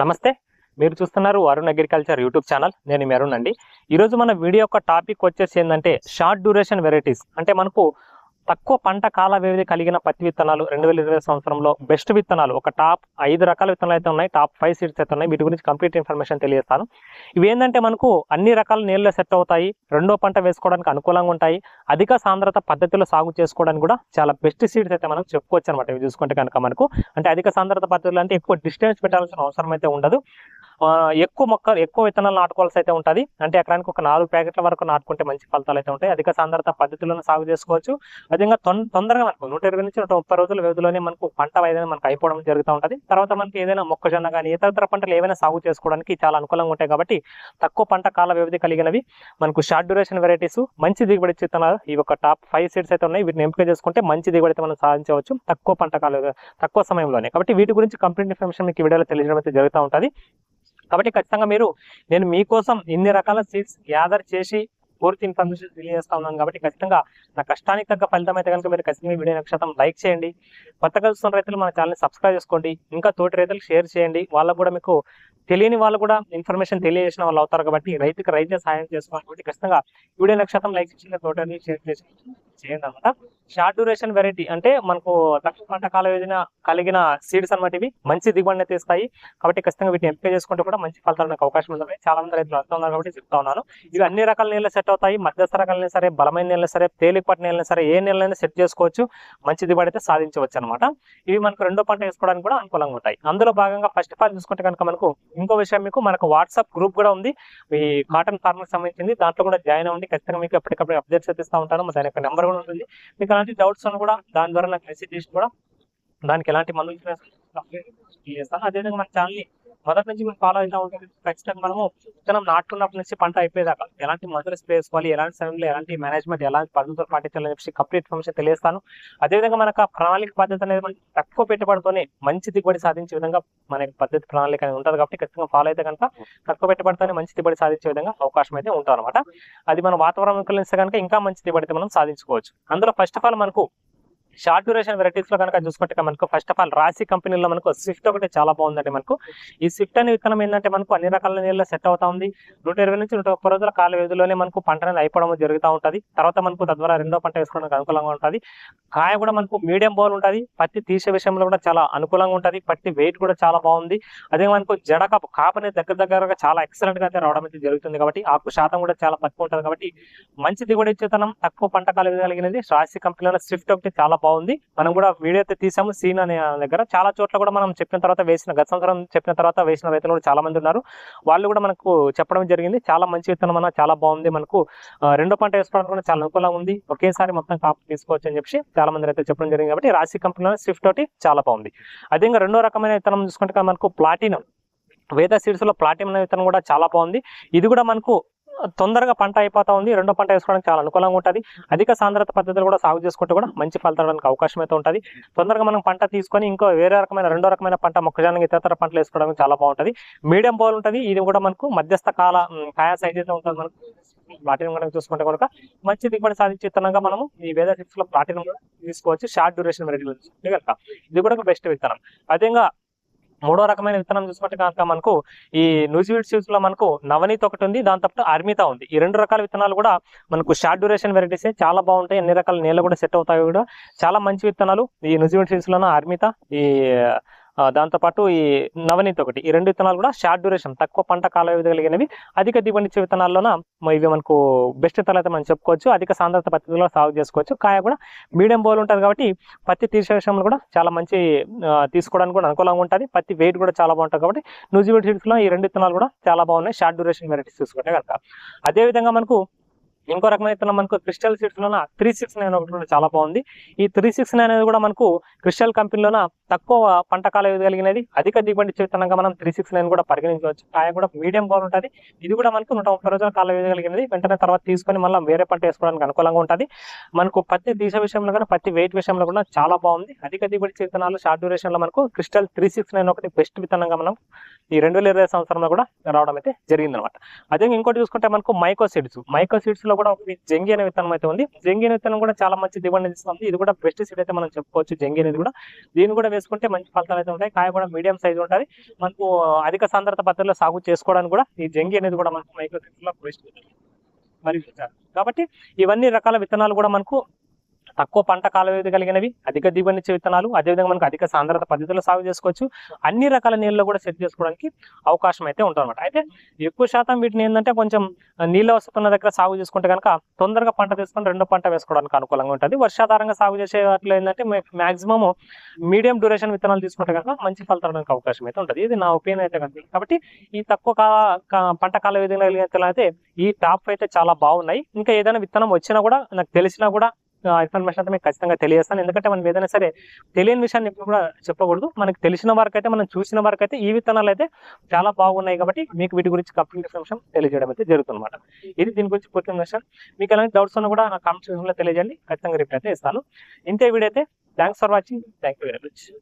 నమస్తే. మీరు చూస్తున్నారు అరుణ్ అగ్రికల్చర్ యూట్యూబ్ ఛానల్ నేను మీ అరుణ్ అండి. ఈరోజు మన వీడియో యొక్క టాపిక్ వచ్చేసి ఏంటంటే షార్ట్ డ్యూరేషన్ వెరైటీస్ అంటే మనకు తక్కువ పంట కాల వ్యవధి కలిగిన పత్తి విత్తనాలు రెండు వేల ఇరవై సంవత్సరంలో బెస్ట్ విత్తనాలు. ఒక టాప్ ఐదు రకాల విత్తనాలు అయితే ఉన్నాయి. టాప్ ఫైవ్ సీడ్స్ అయితే ఉన్నాయి. వీటి గురించి కంప్లీట్ ఇన్ఫర్మేషన్ తెలియజేస్తాను. ఇవి ఏంటంటే మనకు అన్ని రకాల నీళ్ళలో సెట్ అవుతాయి. రెండో పంట వేసుకోవడానికి అనుకూలంగా ఉంటాయి. అధిక సాంద్రత పద్ధతిలో సాగు చేసుకోవడానికి కూడా చాలా బెస్ట్ సీడ్స్ అయితే మనం చెప్పుకోవచ్చు అనమాట ఇవి చూసుకుంటే కనుక మనకు. అంటే అధిక సాంద్రత పద్ధతులు అంటే ఎక్కువ డిస్టెన్స్ పెట్టాల్సిన అవసరం అయితే ఉండదు. ఎక్కువ మొక్క ఎక్కువ విత్తనాలు నాటుకోవాల్సి అయితే ఉంటుంది. అంటే ఎకరానికి ఒక నాలుగు ప్యాకెట్ల వరకు నాటుకుంటే మంచి ఫలితాలు అయితే ఉంటాయి. అధిక సాంద్రత పద్ధతిలోనే సాగు చేసుకోవచ్చు. అదేవిధంగా తొం- తొందరగా మనకు నూట ఇరవై నుంచి నూట ముప్పై రోజుల వ్యవధిలోనే మనకు పంట ఏదైనా మనకు అయిపోవడం జరుగుతూ ఉంటుంది. తర్వాత మనకి ఏదైనా మొక్కజొన్న కానీ ఇతర పంటలు ఏవైనా సాగు చేసుకోవడానికి చాలా అనుకూలంగా ఉంటాయి కాబట్టి తక్కువ పంట కాల వ్యవధి కలిగినవి మనకు షార్ట్ డ్యూరేషన్ వెరైటీస్ మంచి దిగుబడి ఇచ్చే విత్తనాలు ఇవి ఒక టాప్ ఫైవ్ సీడ్స్ అయితే ఉన్నాయి. వీటిని ఎంపిక చేసుకుంటే మంచి దిగుబడి అయితే మనం సాధించవచ్చు తక్కువ పంట కాల తక్కువ సమయంలోనే. కాబట్టి వీటి గురించి కంప్లీట్ ఇన్ఫర్మేషన్ మీకు ఈ వీడియోలో తెలియజేయడం అయితే జరుగుతూ ఉంటుంది. కాబట్టి ఖచ్చితంగా మీరు నేను మీకోసం ఇన్ని రకాల సీట్స్ గ్యాదర్ చేసి పూర్తి ఇన్ఫర్మేషన్ తెలియజేస్తా ఉన్నాను కాబట్టి ఖచ్చితంగా నా కష్టానికి తగ్గ ఫలితం అయితే కనుక మీరు ఖచ్చితంగా వీడియో నక్షత్రం లైక్ చేయండి. కొత్తగా చూస్తున్న రైతులు మన ఛానల్ని సబ్స్క్రైబ్ చేసుకోండి. ఇంకా తోటి రైతులు షేర్ చేయండి. వాళ్ళకు కూడా మీకు తెలియని వాళ్ళు కూడా ఇన్ఫర్మేషన్ తెలియజేసిన వాళ్ళు అవుతారు కాబట్టి రైతుకి రైతే సహాయం చేసుకోవాలి కాబట్టి ఖచ్చితంగా వీడియో నక్షత్రం లైక్ చేసి తోటి షేర్ చేసి చేయండి అనమాట షార్ట్ డ్యూరేషన్ వెరైటీ అంటే మనకు తక్కువ పంట కాల కలిగిన సీడ్స్ అనమాట ఇవి. మంచి దిగుబడిని తీస్తాయి. కాబట్టి ఖచ్చితంగా వీటిని ఎంపిక చేసుకుంటే కూడా మంచి ఫలితాలు నాకు అవకాశం ఉంటుంది. చాలా మంది రైతులు అర్థం ఉన్నారు కాబట్టి చెప్తా ఉన్నాను. ఇవి అన్ని రకాల నీళ్ళు సెట్ అవుతాయి. మధ్యస్థ రకాలైనా సరే బలమైన నీళ్ళు సరే తేలికపాటి నీళ్ళైనా సరే ఏ నీళ్ళైనా సెట్ చేసుకోవచ్చు. మంచి దిగుబడి అయితే సాధించవచ్చు అనమాట ఇవి మనకు రెండో పంట వేసుకోవడానికి కూడా అనుకూలంగా ఉంటాయి. అందులో భాగంగా ఫస్ట్ ఆఫ్ ఆల్ చూసుకుంటే కనుక మనకు ఇంకో విషయం మీకు మనకు వాట్సాప్ గ్రూప్ కూడా ఉంది. ఈ కాటన్ ఫార్మర్ సంబంధించింది. దాంట్లో కూడా జాయిన్ అవ్వండి. ఖచ్చితంగా మీకు ఎప్పటికప్పుడు అప్డేట్స్ అయితే ఇస్తూ ఉంటాను. దాని యొక్క నెంబర్ కూడా ఉంటుంది. మీకు అలాంటి డౌట్స్ అని కూడా దాని ద్వారా నాకు మెసేజ్ చేసి కూడా దానికి ఎలాంటి మందులు చేస్తాను అదేవిధంగా మన ఛానల్ని మొదటి నుంచి మేము ఫాలో అవుతూ ఉంటుంది ఖచ్చితంగా మనము విత్తనం నాటుకున్నప్పటి నుంచి పంట అయిపోయేదాకా ఎలాంటి మందులు స్ప్రే చేసుకోవాలి ఎలాంటి సమయంలో ఎలాంటి మేనేజ్మెంట్ ఎలాంటి పద్ధతులు పాటించాలని చెప్పి కంప్లీట్ ఇన్ఫర్మేషన్ తెలియస్తాను అదేవిధంగా మనకు ప్రణాళిక పద్ధతి అనేది మనకి తక్కువ పెట్టుబడితోనే మంచి దిగుబడి సాధించే విధంగా మన పద్ధతి ప్రణాళిక అనేది ఉంటుంది కాబట్టి ఖచ్చితంగా ఫాలో అయితే కనుక తక్కువ పెట్టుబడితోనే మంచి దిగుబడి సాధించే విధంగా అవకాశం అయితే ఉంటుంది అనమాట అది మన వాతావరణం అనుకూలిస్తే కనుక ఇంకా మంచి దిగుబడి అయితే మనం సాధించుకోవచ్చు. అందులో ఫస్ట్ ఆఫ్ ఆల్ మనకు షార్ట్ డ్యూరేషన్ వెరైటీస్లో కనుక చూసుకుంటే మనకు ఫస్ట్ ఆఫ్ ఆల్ రాశి కంపెనీలో మనకు స్విఫ్ట్ ఒకటి చాలా బాగుందండి మనకు. ఈ స్విఫ్ట్ అనే విత్తనం ఏంటంటే మనకు అన్ని రకాల నీళ్ళలో సెట్ అవుతా ఉంది. నూట ఇరవై నుంచి నూట ఒక్క రోజుల కాల వ్యవధిలోనే మనకు పంట అనేది అయిపోవడం జరుగుతూ ఉంటుంది. తర్వాత మనకు తద్వారా రెండో పంట వేసుకోవడానికి అనుకూలంగా ఉంటుంది. కాయ కూడా మనకు మీడియం బౌల్ ఉంటుంది. పత్తి తీసే విషయంలో కూడా చాలా అనుకూలంగా ఉంటుంది. పత్తి వెయిట్ కూడా చాలా బాగుంది. అదే మనకు జడ కాపు కాపు అనేది దగ్గర దగ్గరగా చాలా ఎక్సలెంట్గా అయితే రావడం అయితే జరుగుతుంది కాబట్టి ఆకు శాతం కూడా చాలా తక్కువ ఉంటుంది కాబట్టి మంచి దిగుబడి ఇచ్చేతనం తక్కువ పంట కాలం కలిగినది రాశి కంపెనీలో స్విఫ్ట్ ఒకటి చాలా బాగుంది. మనం కూడా వీడియో అయితే తీసాము సీన్ అనే దగ్గర. చాలా చోట్ల కూడా మనం చెప్పిన తర్వాత వేసిన గత సంవత్సరం చెప్పిన తర్వాత వేసిన రైతులు కూడా చాలా మంది ఉన్నారు. వాళ్ళు కూడా మనకు చెప్పడం జరిగింది. చాలా మంచి విత్తనం అన్న చాలా బాగుంది మనకు. రెండో పంట వేసుకోవడానికి కూడా చాలా అనుకూలంగా ఉంది. ఒకేసారి మొత్తం కాపు తీసుకోవచ్చు అని చెప్పి చాలా మంది అయితే చెప్పడం జరిగింది కాబట్టి రాశి కంపెనీ స్విఫ్ట్ ఒకటి చాలా బాగుంది. అదే ఇంకా రెండో రకమైన విత్తనం చూసుకుంటే మనకు ప్లాటినం వేద సీడ్స్లో ప్లాటినం విత్తనం కూడా చాలా బాగుంది. ఇది కూడా మనకు తొందరగా పంట అయిపోతా ఉంది. రెండో పంట వేసుకోవడానికి చాలా అనుకూలంగా ఉంటుంది. అధిక సాంద్రత పద్ధతులు కూడా సాగు చేసుకుంటే కూడా మంచి ఫలితానికి అవకాశం అయితే ఉంటుంది. తొందరగా మనం పంట తీసుకొని ఇంకో వేరే రకమైన రెండో రకమైన పంట మొక్కజొన్న ఇతర పంటలు వేసుకోవడానికి చాలా బాగుంటుంది. మీడియం బౌల్ ఉంటుంది. ఇది కూడా మనకు మధ్యస్థ కాల కాయ సైజ్ అయితే ఉంటుంది మనకు. ప్లాటినం కనుక చూసుకుంటే కనుక మంచి దిగుబడి సాధించే విత్తనంగా మనము ఈ వేద సిక్స్లో ప్లాటినం కూడా తీసుకోవచ్చు. షార్ట్ డ్యూరేషన్ వెరైటీ చూసుకుంటే కనుక? ఇది కూడా బెస్ట్ విత్తనం. అదేవిధంగా మూడో రకమైన విత్తనం చూసుకుంటే కనుక మనకు ఈ న్యూజివీడ్ సీడ్స్లో మనకు నవనీత్ ఒకటి ఉంది దాని తప్ప అర్మిత ఉంది. ఈ రెండు రకాల విత్తనాలు కూడా మనకు షార్ట్ డ్యూరేషన్ వెరైటీస్ చాలా బాగుంటాయి. అన్ని రకాల నీళ్ళు కూడా సెట్ అవుతాయి కూడా. చాలా మంచి విత్తనాలు ఈ న్యూజివీడ్ సీడ్స్ లోన అర్మిత ఈ దాంతోపాటు ఈ నవనీత్ ఒకటి. ఈ రెండు విత్తనాలు కూడా షార్ట్ డ్యూరేషన్ తక్కువ పంట కాల వ్యవధి కలిగినవి. అధిక దిగుబడి ఇచ్చే విత్తనాల్లోన ఇవి మనకు బెస్ట్ విత్తనాలు అయితే మనం చెప్పుకోవచ్చు. అధిక సాంద్రత పద్ధతిలో సాగు చేసుకోవచ్చు. కాయ కూడా మీడియం బౌల్ ఉంటుంది కాబట్టి పత్తి తీసే విషయంలో కూడా చాలా మంచి తీసుకోవడానికి కూడా అనుకూలంగా ఉంటుంది. పత్తి వెయిట్ కూడా చాలా బాగుంటుంది కాబట్టి న్యూజివీడ్ సీడ్స్లో ఈ రెండు విత్తనాలు కూడా చాలా బాగున్నాయి. షార్ట్ డ్యూరేషన్ వెరైటీస్ చూసుకుంటే కనుక. అదే విధంగా మనకు ఇంకో రకమైన విత్తనం మనకు క్రిస్టల్ సీడ్స్ లోన త్రీ సిక్స్ నైన్ ఒకటి కూడా చాలా బాగుంది. ఈ త్రీ సిక్స్ నైన్ అనేది కూడా మనకు క్రిస్టల్ కంపెనీలోన తక్కువ పంట కాల ఇవ్వగలిగినది అధిక దిగుబడి ఇచ్చే విత్తనంగా మనం త్రీ సిక్స్ నైన్ కూడా పరిగణించవచ్చు. కాయ కూడా మీడియం బౌల్ ఉంటుంది. ఇది కూడా మనకు నూట ముప్పై రోజుల కాల ఇవ్వగలిగినది వెంటనే తర్వాత తీసుకొని మళ్ళీ వేరే పంట వేసుకోవడానికి అనుకూలంగా ఉంటుంది. మనకు పత్తి దిశ విషయంలో కూడా పత్తి వెయిట్ విషయంలో కూడా చాలా బాగుంది. అధిక దిగుబడి ఇచ్చే విత్తనాలు షార్ట్ డ్యూరేషన్లో మనకు క్రిస్టల్ త్రీ సిక్స్ నైన్ ఒకటి బెస్ట్ విత్తనంగా మనం ఈ రెండు వేల ఇరవై సంవత్సరంలో కూడా రావడం అయితే జరిగింది అనమాట అదే ఇంకోటి చూసుకుంటే మనకు మైకో సీడ్స్ మైకో సీడ్స్లో కూడా ఒకటి జంగి అనే విత్తనం అయితే ఉంది. జంగి అనే విత్తనం కూడా చాలా మంచి దిగుబడి ఇస్తుంది. ఇది కూడా బెస్ట్ సీడ్ అయితే మనం చెప్పుకోవచ్చు. జంగి అనేది కూడా దీన్ని కూడా చేసుకుంటే మంచి ఫలితాలు అయితే ఉంటాయి. కాయ కూడా మీడియం సైజ్ ఉంటుంది. మనకు అధిక సాంద్రత పద్ధతిలో సాగు చేసుకోవడానికి కూడా ఈ జంగి అనేది కూడా మనకు మైక్రో లో మరి కాబట్టి ఇవన్నీ రకాల విత్తనాలు కూడా మనకు తక్కువ పంట కాల వ్యవధి కలిగినవి? అధిక దిగుబడినిచ్చే విత్తనాలు అదేవిధంగా మనకు అధిక సాంద్రత పద్ధతిలో సాగు చేసుకోవచ్చు. అన్ని రకాల నీళ్ళలో కూడా సెట్ చేసుకోవడానికి అవకాశం అయితే ఉంటుంది అయితే ఎక్కువ శాతం వీటిని ఏంటంటే కొంచెం నీళ్ళ వస్తున్న దగ్గర సాగు చేసుకుంటే కనుక తొందరగా పంట తీసుకొని రెండో పంట వేసుకోవడానికి అనుకూలంగా ఉంటుంది. వర్షాధారంగా సాగు చేసే వాటిలో ఏంటంటే మాక్సిమం మీడియం డ్యూరేషన్ విత్తనాలు తీసుకుంటే కనుక మంచి ఫలితానికి అవకాశం అయితే ఉంటుంది. ఇది నా ఒపీనియన్ అయితే కనుక. కాబట్టి ఈ తక్కువ పంట కాల విధంగా కలిగిన అయితే ఈ టాప్ అయితే చాలా బాగున్నాయి. ఇంకా ఏదైనా విత్తనం వచ్చినా కూడా నాకు తెలిసినా కూడా ఇన్ఫర్మేషన్ అయితే మీకు ఖచ్చితంగా తెలియజేస్తాను. ఎందుకంటే మనం ఏదైనా సరే తెలియని విషయాన్ని ఎప్పుడు కూడా చెప్పకూడదు. మనకి తెలిసిన వరకు అయితే మనం చూసిన వరకు అయితే ఈ విత్తనాలు అయితే చాలా బాగున్నాయి కాబట్టి మీకు వీటి గురించి కంప్లీట్ ఇన్ఫర్మేషన్ తెలియజేయడం అయితే జరుగుతుందన్నమాట. ఇది దీని గురించి పూర్తి ఇన్ఫర్మేషన్ మీకు ఎలాంటి డౌట్స్ ఉన్నా కూడా నా కామెంట్ సెక్షన్లో తెలియజేయండి. ఖచ్చితంగా రిప్లై అయితే ఇస్తాను. ఇంతే వీడియో అయితే. Thanks for watching thank you very much